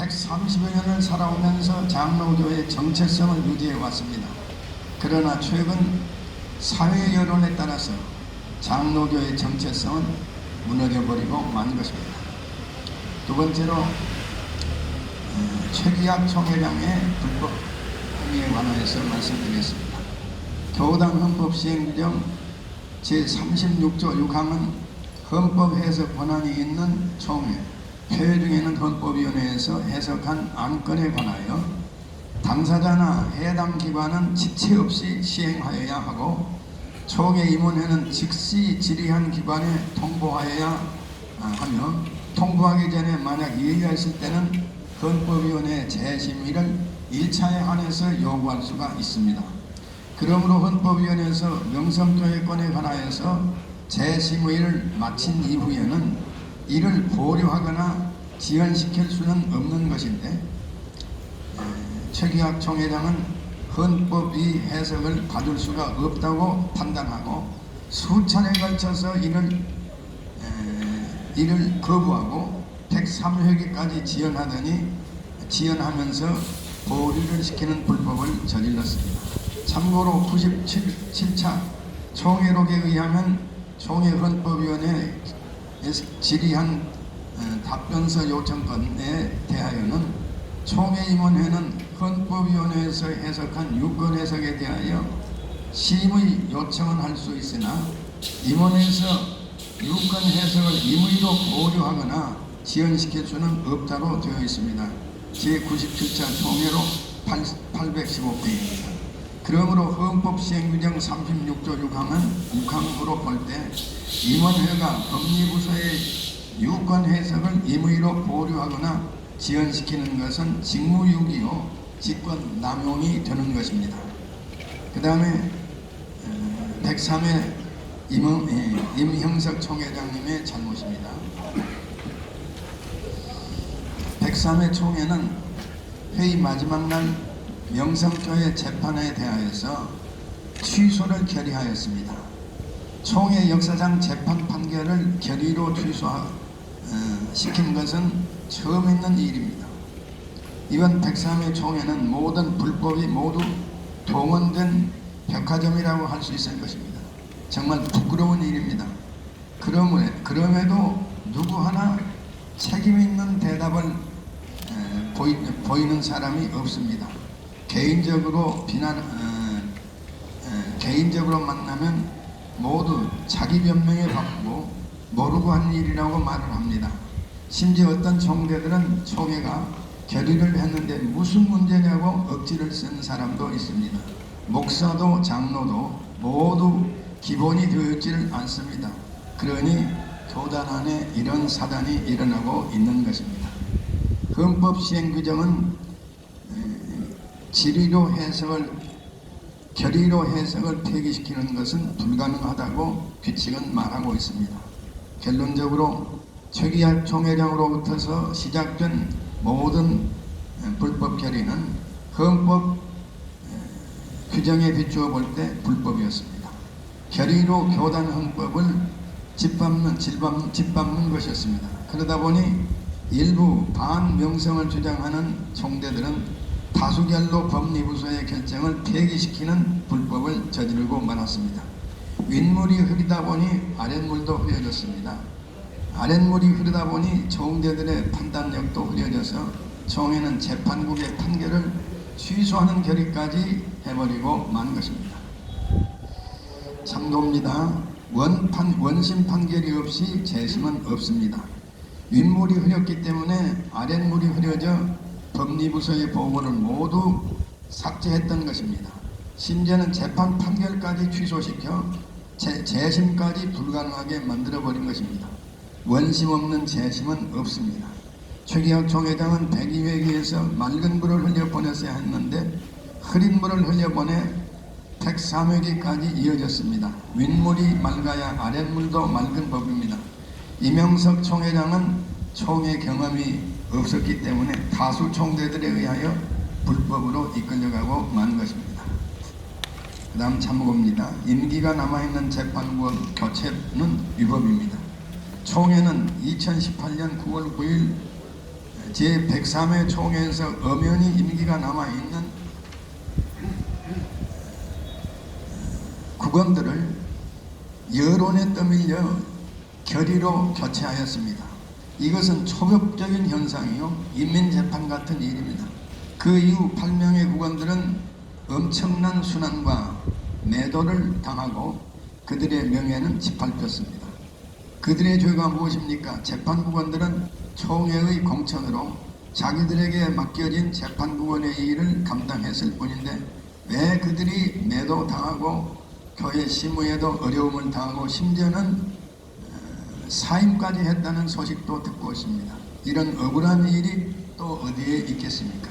130여 년을 살아오면서 장로교의 정체성을 유지해 왔습니다. 그러나 최근 사회 여론에 따라서 장로교의 정체성은 무너져버리고 만 것입니다. 두 번째로 어, 최기학 총회장의 불법 행위에 관하여서 말씀드리겠습니다. 교당 헌법 시행 규정 제36조 6항은 헌법 해석 권한이 있는 총회, 회의 중에는 헌법위원회에서 해석한 안건에 관하여 당사자나 해당 기관은 지체 없이 시행하여야 하고 총회 임원회는 즉시 질의한 기관에 통보하여야 하며 통보하기 전에 만약 있을 때는 헌법위원회 재심의를 1차에 한해서 요구할 수가 있습니다. 그러므로 헌법위원회에서 명성교회권에 관하여서 재심의를 마친 이후에는 이를 보류하거나 지연시킬 수는 없는 것인데 최기학 총회장은 헌법위 해석을 받을 수가 없다고 판단하고 수차례에 걸쳐서 이를 에, 이를 거부하고 103회기까지 지연하더니 지연하면서 보류를 시키는 불법을 저질렀습니다. 참고로 97차 총회록에 의하면 총회 헌법위원회 질의한 어, 답변서 요청건에 대하여는 총회임원회는 헌법위원회에서 해석한 유권 해석에 대하여 심의 요청은 할 수 있으나 임원회에서 유권 해석을 임의로 보류하거나 지연시킬 수는 없다고 되어 있습니다. 제97차 총회로 815페이지입니다. 그러므로 헌법 시행 규정 36조 6항은 6항으로 볼 때 임원회가 법리부서의 유권 해석을 임의로 보류하거나 지연시키는 것은 직무유기요 직권 남용이 되는 것입니다. 그 다음에 103회 임, 예, 임형석 총회장님의 잘못입니다. 103회 총회는 회의 마지막 날 명성교회 재판에 대하여서 취소를 결의하였습니다. 총회 역사상 재판 판결을 결의로 취소시킨 것은 처음 있는 일입니다. 이번 103회 총회는 모든 불법이 모두 동원된 백화점이라고 할 수 있을 것입니다. 정말 부끄러운 일입니다. 그러므, 그럼에도 누구 하나 책임 있는 대답을 보이는 사람이 없습니다. 개인적으로 비난, 어, 에, 개인적으로 만나면 모두 자기 변명에 바꾸고 모르고 한 일이라고 말을 합니다. 심지어 어떤 총대들은 총회가 결의를 했는데 무슨 문제냐고 억지를 쓴 사람도 있습니다. 목사도 장로도 모두 기본이 되어 있지를 않습니다. 그러니 교단 안에 이런 사단이 일어나고 있는 것입니다. 헌법 시행 규정은 질의로 해석을 결의로 해석을 폐기시키는 것은 불가능하다고 규칙은 말하고 있습니다. 결론적으로 최기학 총회장으로부터서 시작된 모든 불법 결의는 헌법 규정에 비추어 볼 때 불법이었습니다. 결의로 교단 헌법을 짓밟는, 짓밟는, 짓밟는 것이었습니다. 그러다 보니 일부 반명성을 주장하는 총대들은 다수결로 법리부서의 결정을 폐기시키는 불법을 저지르고 말았습니다. 윗물이 흐리다 보니 아랫물도 흐려졌습니다. 아랫물이 흐르다 보니 총대들의 판단력도 흐려져서 총회는 재판국의 판결을 취소하는 결의까지 해버리고 만 것입니다. 참고입니다. 원판, 원심 판결이 없이 재심은 없습니다. 윗물이 흐렸기 때문에 아랫물이 흐려져 법리부서의 보고를 모두 삭제했던 것입니다. 심지어는 재판 판결까지 취소시켜 재, 재심까지 불가능하게 만들어버린 것입니다. 원심 없는 재심은 없습니다. 최기학 총회장은 102회기에서 맑은 물을 흘려보냈어야 했는데 흐린 물을 흘려보내 103회기까지 이어졌습니다. 윗물이 맑아야 아랫물도 맑은 법입니다. 이명석 총회장은 총회 경험이 없었기 때문에 다수 총대들에 의하여 불법으로 이끌려가고 만 것입니다. 그 다음 참고입니다. 임기가 남아있는 재판부원 교체는 위법입니다. 총회는 2018년 9월 9일 제 103회 총회에서 엄연히 임기가 남아 있는 국원들을 여론에 떠밀려 결의로 교체하였습니다. 이것은 초급적인 현상이요 인민재판 같은 일입니다. 그 이후 8명의 국원들은 엄청난 순환과 매도를 당하고 그들의 명예는 짓밟혔습니다. 그들의 죄가 무엇입니까? 재판국원들은 총회의 공천으로 자기들에게 맡겨진 재판국원의 일을 감당했을 뿐인데 왜 그들이 매도당하고 교회 시무에도 어려움을 당하고 심지어는 어, 사임까지 했다는 소식도 듣고 있습니다. 이런 억울한 일이 또 어디에 있겠습니까?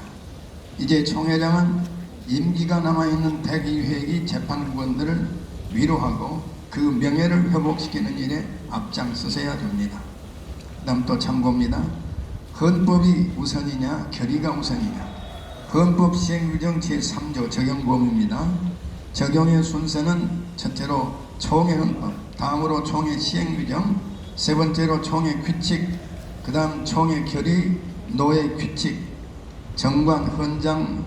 이제 총회장은 임기가 남아있는 102회기 재판국원들을 위로하고 그 명예를 회복시키는 일에 앞장서셔야 됩니다. 다음 또 참고입니다. 헌법이 우선이냐 결의가 우선이냐 헌법 시행 규정 제3조 적용 범위입니다. 적용의 순서는 첫째로 총회 헌법, 다음으로 총회 시행 규정, 세 번째로 총회 규칙, 그 다음 총회 결의, 노예 규칙, 정관, 헌장,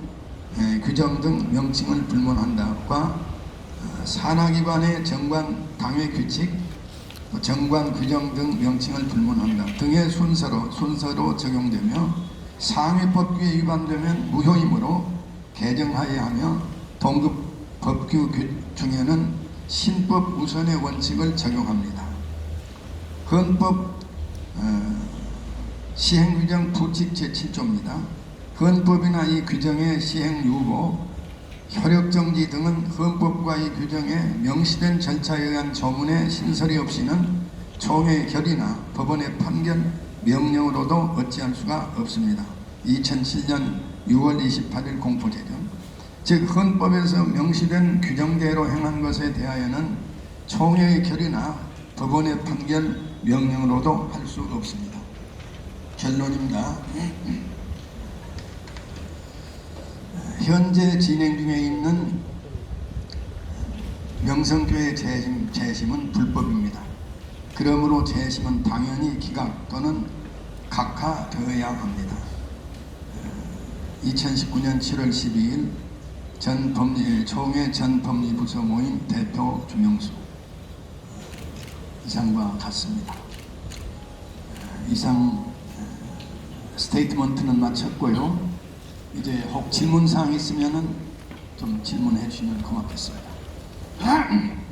에, 규정 등 명칭을 불문한다과 어, 산하기관의 정관, 당회 규칙, 또 정관, 규정 등 명칭을 불문한다 등의 순서로 순서로 적용되며 상위법규에 위반되면 무효이므로 개정하여야 하며 동급 법규 규- 중에는 신법 우선의 원칙을 적용합니다. 헌법 어, 시행규정 부칙 제7조입니다. 헌법이나 이 규정의 시행 유보, 효력정지 등은 헌법과 이 규정에 명시된 절차에 의한 조문의 신설이 없이는 총회 결의나 법원의 판결, 명령으로도 어찌할 수가 없습니다. 2007년 6월 28일 공포제죠. 즉 헌법에서 명시된 규정대로 행한 것에 대하여는 총회의 결의나 법원의 판결, 명령으로도 할 수 없습니다. 결론입니다. 현재 진행 중에 있는 명성교회 재심, 재심은 불법입니다. 그러므로 재심은 당연히 기각 또는 각하되어야 합니다. 2019년 7월 12일 전 법리, 총회 전 법리부서 모임 대표 주명수 이상과 같습니다. 이상 스테이트먼트는 마쳤고요. 이제 혹 질문 사항 있으면은 좀 질문해 주시면 고맙겠습니다.